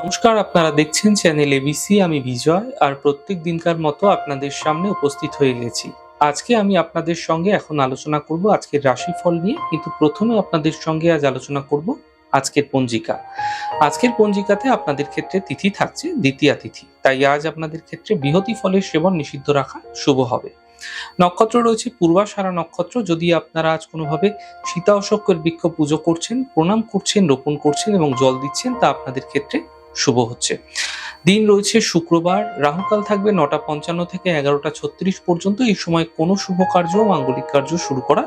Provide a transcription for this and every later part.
নমস্কার, আপনারা দেখছেন চ্যানেল এবিসি আমি বিজয় আর প্রত্যেক দিনকার মতো আপনাদের সামনে উপস্থিত হয়ে গেছি। আজকে আমি আপনাদের সঙ্গে এখন আলোচনা করব আজকের রাশিফল নিয়ে, কিন্তু প্রথমে আপনাদের সঙ্গে আজ আলোচনা করব আজকের পঞ্জিকা। আজকের পঞ্জিকাতে আপনাদের ক্ষেত্রে তিথি থাকছে দ্বিতীয়া তিথি, তাই আজ আপনাদের ক্ষেত্রে বৃহতি ফলের সেবন নিষিদ্ধ রাখা শুভ হবে। নক্ষত্র রয়েছে পূর্বাশারা নক্ষত্র, যদি আপনারা আজ কোনোভাবে সীতা অশোকের বৃক্ষ পুজো করছেন, প্রণাম করছেন, রোপণ করছেন এবং জল দিচ্ছেন, তা আপনাদের ক্ষেত্রে শুভ হচ্ছে। দিন রয়েছে শুক্রবার, রাহুকাল থাকবে নটা পঞ্চান্ন থেকে এগারোটা ছত্রিশ পর্যন্ত। এই সময় কোনো শুভ কার্য মাঙ্গলিক কার্য শুরু করা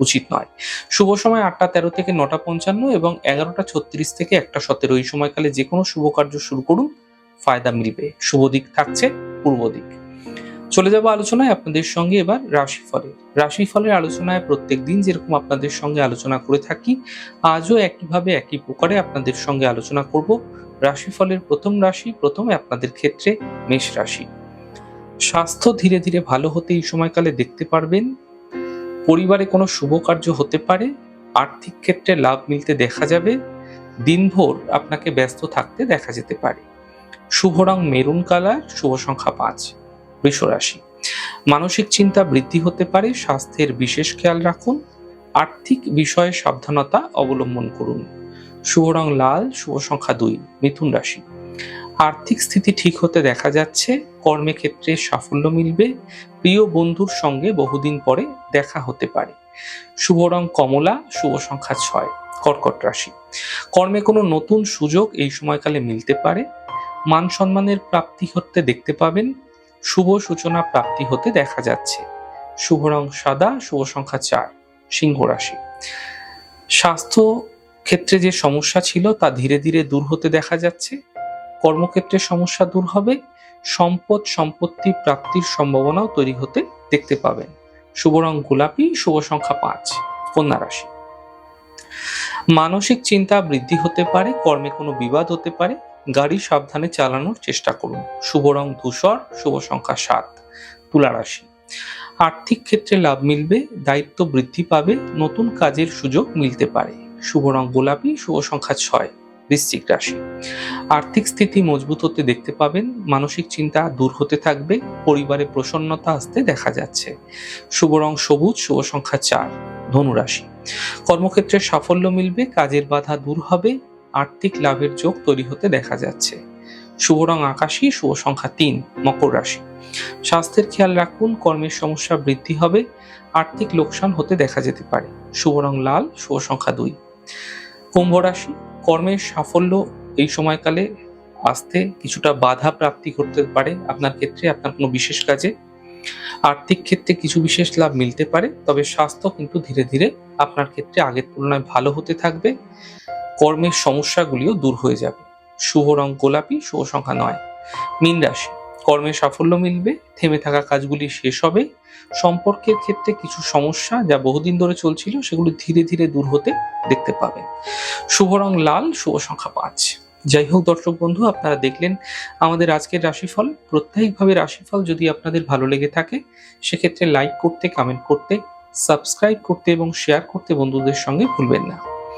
উচিত নয়। শুভ সময় আটটা তেরো থেকে নটা পঞ্চান্ন এবং এগারোটা ছত্রিশ থেকে একটা সতেরো। এই সময়কালে যে কোনো শুভ কার্য শুরু করুন, ফায়দা মিলবে। শুভ দিক থাকছে পূর্ব দিক। চলে যাব আলোচনায় আপনাদের সঙ্গে এবার রাশিফলের। রাশিফলের আলোচনায় প্রত্যেক দিন যেরকম আপনাদের সঙ্গে আলোচনা করে থাকি, আজও একইভাবে একই প্রকারে আপনাদের সঙ্গে আলোচনা করব। রাশিফলের প্রথম রাশি, প্রথমে আপনাদের ক্ষেত্রে মেষ রাশি। স্বাস্থ্য ধীরে ধীরে ভালো হতে এই সময়কালে দেখতে পারবেন। পরিবারে কোনো শুভ কার্য হতে পারে, আর্থিক ক্ষেত্রে লাভ মিলতে দেখা যাবে, দিনভর আপনাকে ব্যস্ত থাকতে দেখা যেতে পারে। শুভ রং মেরুন কালার, শুভ সংখ্যা পাঁচ। বৃষ রাশি মানসিক চিন্তা বৃদ্ধি হতে পারে, স্বাস্থ্যের বিশেষ খেয়াল রাখুন, আর্থিক বিষয়ে সাবধানতা অবলম্বন করুন। শুভ রং লাল, শুভ সংখ্যা দুই, মিথুন রাশি। আর্থিক স্থিতি ঠিক হতে দেখা যাচ্ছে কর্মক্ষেত্রে সাফল্য মিলবে, প্রিয় বন্ধুর সঙ্গে বহুদিন পরে দেখা হতে পারে। শুভ রং কমলা, শুভ সংখ্যা ছয়, কর্কট রাশি। কর্মে কোনো নতুন সুযোগ এই সময়কালে মিলতে পারে। মান সম্মানের প্রাপ্তি হতে দেখতে পাবেন শুভ সূচনা প্রাপ্তি হতে দেখা যাচ্ছে। শুভ রং সাদা, শুভ সংখ্যা চার, সিংহ রাশি। স্বাস্থ্য ক্ষেত্রে যে সমস্যা ছিল তা ধীরে ধীরে দূর হতে দেখা যাচ্ছে। কর্মক্ষেত্রে সমস্যা দূর হবে। সম্পদ, সম্পত্তি প্রাপ্তির সম্ভাবনাও তৈরি হতে দেখতে পাবেন। শুভ রং গোলাপি, শুভ সংখ্যা পাঁচ, কন্যা রাশি। মানসিক চিন্তা বৃদ্ধি হতে পারে, কর্মে কোনো বিবাদ হতে পারে। গাড়ি সাবধানে চালানোর চেষ্টা করুন। শুভ রং ধূসর, শুভ সংখ্যা সাত। তুলা রাশি। আর্থিক ক্ষেত্রে লাভ মিলবে, দায়িত্ব বৃদ্ধি পাবে, নতুন কাজের সুযোগ মিলতে পারে। শুভ রং গোলাপি, শুভ সংখ্যা ছয়, বৃশ্চিক রাশি। আর্থিক স্থিতি মজবুত হতে দেখতে পাবেন, মানসিক চিন্তা দূর হতে থাকবে, পরিবারে প্রসন্নতা আসতে দেখা যাচ্ছে। শুভ রং সবুজ, শুভ সংখ্যা চার ধনুরাশি কর্মক্ষেত্রে সাফল্য মিলবে, কাজের বাধা দূর হবে আর্থিক লাভের যোগ তৈরি হতে দেখা যাচ্ছে। শুভ রং আকাশী, শুভ সংখ্যা তিন, মকর রাশি। স্বাস্থ্যের খেয়াল রাখুন, কর্মের সমস্যা বৃদ্ধি হবে, আর্থিক লোকসান হতে দেখা যেতে পারে। শুভ রং লাল, শুভ সংখ্যা দুই। কুম্ভ রাশি, কর্মের সাফল্য এই সময়কালে আসতে কিছুটা বাধা প্রাপ্তি করতে পারে। আপনার ক্ষেত্রে আপনার কোনো বিশেষ কাজে আর্থিক ক্ষেত্রে কিছু বিশেষ লাভ মিলতে পারে, তবে স্বাস্থ্য কিন্তু ধীরে ধীরে আপনার ক্ষেত্রে আগের তুলনায় ভালো হতে থাকবে। কর্মের সমস্যাগুলিও দূর হয়ে যাবে। শুভ রং গোলাপি, শুভ সংখ্যা নয়। মীন রাশি, কর্মে সাফল্য মিলবে, থেমে থাকা কাজগুলি শেষ হবে। সম্পর্কের ক্ষেত্রে কিছু সমস্যা যা বহুদিন ধরে চলছিল, সেগুলি ধীরে ধীরে দূর হতে দেখতে পাবেন শুভ রং লাল, শুভ সংখ্যা পাঁচ। যাই হোক দর্শক বন্ধু, আপনারা দেখলেন আমাদের আজকের রাশিফল। প্রত্যেকভাবে রাশিফল যদি আপনাদের ভালো লেগে থাকে, সেক্ষেত্রে লাইক করতে কমেন্ট করতে সাবস্ক্রাইব করতে এবং শেয়ার করতে বন্ধুদের সঙ্গে ভুলবেন না।